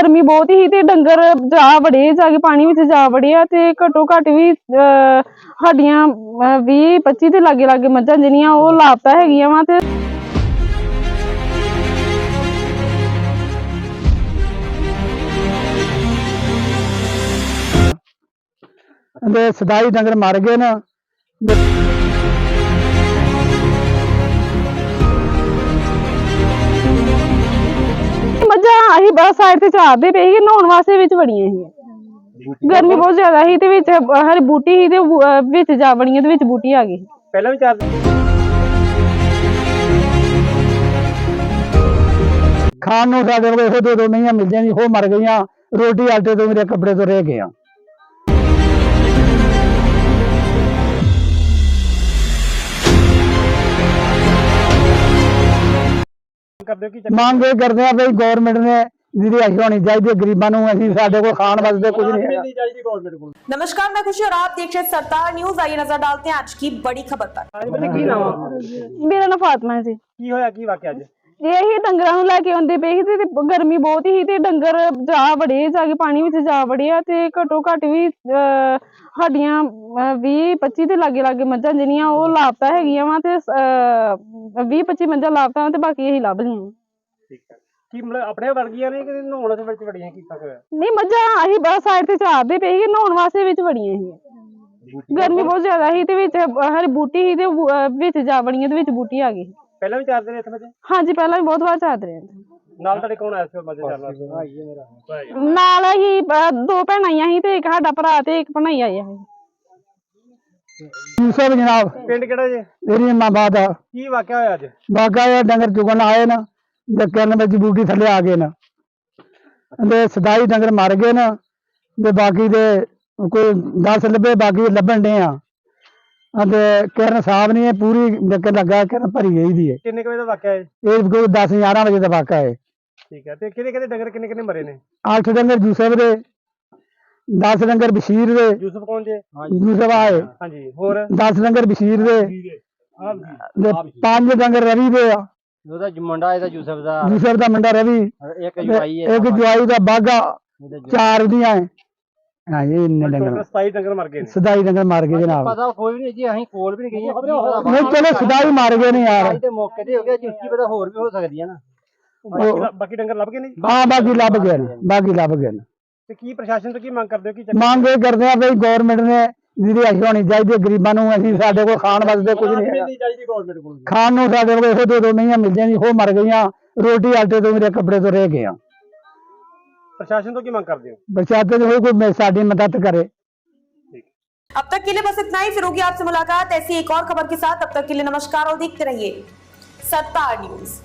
ਗਰਮੀ ਬਹੁਤ ਹੀ ਤੇ ਡੰਗਰ ਜਾ ਵੜੇ, ਜਾ ਕੇ ਪਾਣੀ ਵਿੱਚ ਜਾ ਵੜਿਆ ਤੇ ਘੱਟੋ ਘੱਟ ਵੀ ਸਾਡੀਆਂ 20 25 ਦੇ ਲਾਗੇ ਲਾਗੇ ਮੱਝਾਂ ਜਿਹੜੀਆਂ ਉਹ ਲਾਪਤਾ ਹੈਗੀਆਂ ਵਾ ਤੇ ਤੇ ਸਦਾਈ ਡੰਗਰ ਮਰ ਗਏ ਨਾ। ਬਸ ਸਾਈਡ ਤੇ ਚਾਰਦੇ ਪਏ ਸੀ ਨਹਾਉਣ ਵਾਸਤੇ ਵਿੱਚ ਵੜੀਆਂ ਸੀ। ਗਰਮੀ ਬਹੁਤ ਜ਼ਿਆਦਾ ਸੀ ਤੇ ਵਿੱਚ ਹਰ ਬੂਟੀ ਸੀ ਤੇ ਵਿੱਚ ਜਾ ਵੜੀਆਂ ਤੇ ਵਿੱਚ ਬੂਟੀ ਆ ਗਈ ਪਹਿਲਾਂ ਵੀ ਚਾਰ ਖਾਣ ਨੂੰ ਸਾਡੇ ਕੋਲ ਇਹੋ ਦੋ ਦੋ ਮਹੀਆਂ ਮਿਲ ਜਾਂਦੀ ਉਹ ਮਰ ਗਈਆਂ ਰੋਟੀ ਆਟੇ ਤੋਂ ਮੇਰੇ ਕੱਪੜੇ ਤੋਂ ਰਹਿ ਗਏ ਆ ਕਰਦੇ ਹੋ ਕੀ ਮੰਗ ਇਹ ਕਰਦੇ ਆ ਬਈ ਗਵਰਨਮੈਂਟ ਨੇ ਜਿਹਦੀ ਅਸੀਂ ਹੋਣੀ ਚਾਹੀਦੀ ਹੈ ਗਰੀਬਾਂ ਨੂੰ ਅਸੀਂ ਸਾਡੇ ਕੋਲ ਖਾਣ ਵਾਸਤੇ ਕੁਝ ਨਹੀਂ ਹੈਗਾ ਨਹੀਂ ਚਾਹੀਦੀ ਗਵਰਨਮੈਂਟ ਕੋਲ नमस्कार मैं खुशी और आप देख रहे हैं सरदार न्यूज आइए नजर डालते हैं आज की बड़ी खबर पर ਹਾਂਜੀ ਬੰਦੇ ਕੀ ਨਾਮ ਆ? ਮੇਰਾ ਨਾਂ ਫਾਤਮਾ ਜੀ ਕੀ ਹੋਇਆ ਕੀ ਵਾਕਿਆ ਅੱਜ ਜੇ ਇਹ ਡੰਗਰਾਂ ਨੂੰ ਲੈ ਕੇ ਆਉਂਦੇ ਪਏ ਸੀ ਤੇ ਤੇ ਗਰਮੀ ਬਹੁਤ ਹੀ ਤੇ ਡੰਗਰ ਜਾ ਵੜੇ ਜਾ ਕੇ ਪਾਣੀ ਵਿੱਚ ਜਾ ਵੜਿਆ ਤੇ ਘੱਟੋ ਘੱਟ ਵੀ ਅਹ, ਸਾਡੀਆਂ 20 25 ਦੇ ਲਾਗੇ ਲਾਗੇ ਮੱਝਾਂ ਜਿਹੜੀਆਂ ਉਹ ਲਾਪਤਾ ਹੈਗੀਆਂ ਵਾ ਤੇ 20 25 ਮੱਝਾਂ ਲਾਪਤਾ ਵਾਂ ਤੇ ਬਾਕੀ ਅਸੀਂ ਲੱਭ ਲਈਆਂ ਠੀਕ ਹੈ ਕੀ ਮਤਲਬ ਆਪਣੇ ਵਰਗੀਆਂ ਨੇ ਕਿ ਨਹਾਉਣ ਦੇ ਵਿੱਚ ਵੜੀਆਂ ਕੀਤਾ ਹੋਇਆ? ਨਹੀਂ ਮੱਝਾਂ ਅਸੀਂ ਬਸ ਸਾਈਡ ਤੇ ਚਾਰਦੇ ਪਏ ਸੀ ਨਹਾਉਣ ਵਾਸਤੇ ਵਿੱਚ ਵੜੀਆਂ ਸੀ। ਗਰਮੀ ਬਹੁਤ ਜ਼ਿਆਦਾ ਸੀ ਤੇ ਵਿੱਚ ਹਰ ਬੂਟੀ ਸੀ ਤੇ ਵਿੱਚ ਜਾ ਵੜੀਆਂ ਤੇ ਵਿੱਚ ਬੂਟੀ ਆ ਗਈ ਪਹਿਲਾਂ ਵੀ ਚਾਰਦੇ ਨੇ ਇੱਥੇ ਬੱਚੇ ਹਾਂਜੀ ਪਹਿਲਾਂ ਵੀ ਬਹੁਤ ਵਾਰ ਚਾਰਦੇ ਰਹੇ। ਨਾਲ ਤੁਹਾਡੇ ਕੌਣ ਆਇਆ ਸੀ ਮਜ਼ੇ ਚਾਰਨ ਵਾਸਤੇ? ਭਾਈ ਹੈ ਮੇਰਾ। ਨਾਲ ਹੀ ਦੋ ਭੈਣਾਂ ਆਈਆਂ ਸੀ ਤੇ ਇੱਕ ਸਾਡਾ ਭਰਾ ਤੇ ਇੱਕ ਭਣਾਈ ਆਈ ਸੀ ਯੂਸਫ ਜਨਾਬ ਪਿੰਡ ਕਿਹੜਾ ਜੇ? ਮੇਰੀ ਮਾਂ ਆ। ਕੀ ਵਾਕਿਆ ਹੋਇਆ ਅੱਜ? ਬਾਗਾ ਇਹ ਡੰਗਰ ਚੁਗਣ ਆਏ ਨਾ। ਕਰਨ ਵਿੱਚ ਬੂਟੀ ਥੱਲੇ ਆ ਗਏ ਨਾ। ਤੇ ਸਦਾਈ ਡੰਗਰ ਮਰ ਗਏ ਨਾ ਤੇ ਬਾਕੀ ਦੇ ਕੋਈ 10 ਲੱਭੇ ਬਾਕੀ ਲੱਭਣ ਡੇ ਆ। ਅਤੇ ਕਿਰਨ ਸਾਹਿਬ ਨੇ ਇਹ ਪੂਰੀ ਡੱਕਰ ਲੱਗਾ ਕਿਰਨ ਭਰੀ ਗਈ ਦੀ ਹੈ ਕਿੰਨੇ ਵਜੇ ਦਾ ਵਾਕਿਆ ਹੈ ਇਹ ਕੋਈ 10 11 ਵਜੇ ਦਾ ਵਾਕਾ ਹੈ ਠੀਕ ਹੈ ਤੇ ਕਿਹਦੇ ਕਿਹਦੇ ਡੰਗਰ ਕਿੰਨੇ ਕਿੰਨੇ ਮਰੇ ਨੇ? ਅੱਠ ਡੰਗਰ ਯੂਸਫ ਦੇ 10 ਡੰਗਰ ਬਸ਼ੀਰ ਦੇ। ਯੂਸਫ ਕੌਣ ਜੇ? ਯੂਸਫ ਆਏ ਹਾਂਜੀ ਹੋਰ? 10 ਡੰਗਰ ਬਸ਼ੀਰ ਦੇ। ਤੇ ਪੰਜ ਡੰਗਰ ਰਵੀ ਦੇ ਆ। ਉਹਦਾ ਜ- ਮੁੰਡਾ ਇਹਦਾ ਯੂਸਫ ਦਾ ਯੂਸਫ ਦਾ ਮੁੰਡਾ ਰਵੀ। ਇੱਕ ਜਵਾਈ ਹੈ ਇੱਕ ਜਵਾਈ ਦਾ ਬਾਗਾ। ਇਹਦਾ। ਚਾਰ ਦੀਆਂ ਹੈ ਹਾਂ ਇਹ ਇੰਨੇ ਡੰਗਰ। 27 ਡੰਗਰ ਮਰ ਗਏ ਨੇ। ਸਦਾਈ ਡੰਗਰ ਮਾਰ ਗਏ ਜਨਾਬ ਪਤਾ ਕੋਈ ਵੀ ਨਹੀਂ ਜੀ ਅਸੀਂ ਕੋਲ ਵੀ ਨਹੀਂ ਗਈਆਂ। ਨਹੀਂ ਚਲੋ ਸਦਾਈ ਮਾਰ ਗਏ ਨੇ ਯਾਰ। ਤੇ ਮੌਕੇ ਤੇ ਹੋ ਗਿਆ ਕੀ ਪਤਾ ਹੋਰ ਵੀ ਹੋ ਸਕਦੀ ਹੈ ਨਾ। ਬਾਕੀ ਲ- ਬਾਕੀ ਡੰਗਰ ਲੱਭ ਗਏ ਨੇ ਜੀ? ਹਾਂ ਬਾਕੀ ਲੱਭ ਗਏ ਨੇ ਬਾਕੀ ਲੱਭ ਗਏ ਨੇ। ਤੇ ਕੀ ਪ੍ਰਸ਼ਾਸਨ ਤੋਂ ਕੀ ਮੰਗ ਕਰਦੇ ਹੋ ਕੀ ਚੱਕਰ ਮੰਗ ਇਹ ਕਰਦੇ ਆ ਬਈ ਗਵਰਨਮੈਂਟ ਨੇ ਜਿਹਦੀ ਅਸੀਂ ਹੋਣੀ ਚਾਹੀਦੀ ਹੈ ਗਰੀਬਾਂ ਨੂੰ ਅਸੀਂ ਸਾਡੇ ਕੋਲ ਖਾਣ ਵਾਸਤੇ ਕੁਝ ਨਹੀਂ ਹੈਗਾ ਨਹੀਂ ਚਾਹੀਦੀ ਗਵਰਨਮੈਂਟ ਕੋਲ ਖਾਣ ਨੂੰ ਸਾਡੇ ਕੋਲ ਇਹੋ ਦੋ ਦੋ ਮਹੀਆਂ ਮਿਲ ਜਾਂਦੀ ਉਹ ਮਰ ਗਈਆਂ ਰੋਟੀ ਆਟੇ ਤੋਂ ਮੇਰੇ ਕੱਪੜੇ ਤੋਂ ਰਹਿ ਗਏ ਆ ਪ੍ਰਸ਼ਾਸਨ ਤੋਂ ਕੀ ਮੰਗ ਕਰਦੇ ਹੋ ਬਚਾਤੇ ਜੋ ਕੋਈ ਮੇ- ਸਾਡੀ ਮਦਦ ਕਰੇ अब तक के लिए बस इतना ही फिर होगी आपसे मुलाकात ऐसी एक और खबर के साथ अब तक के लिए नमस्कार और देखते रहिए सरदार न्यूज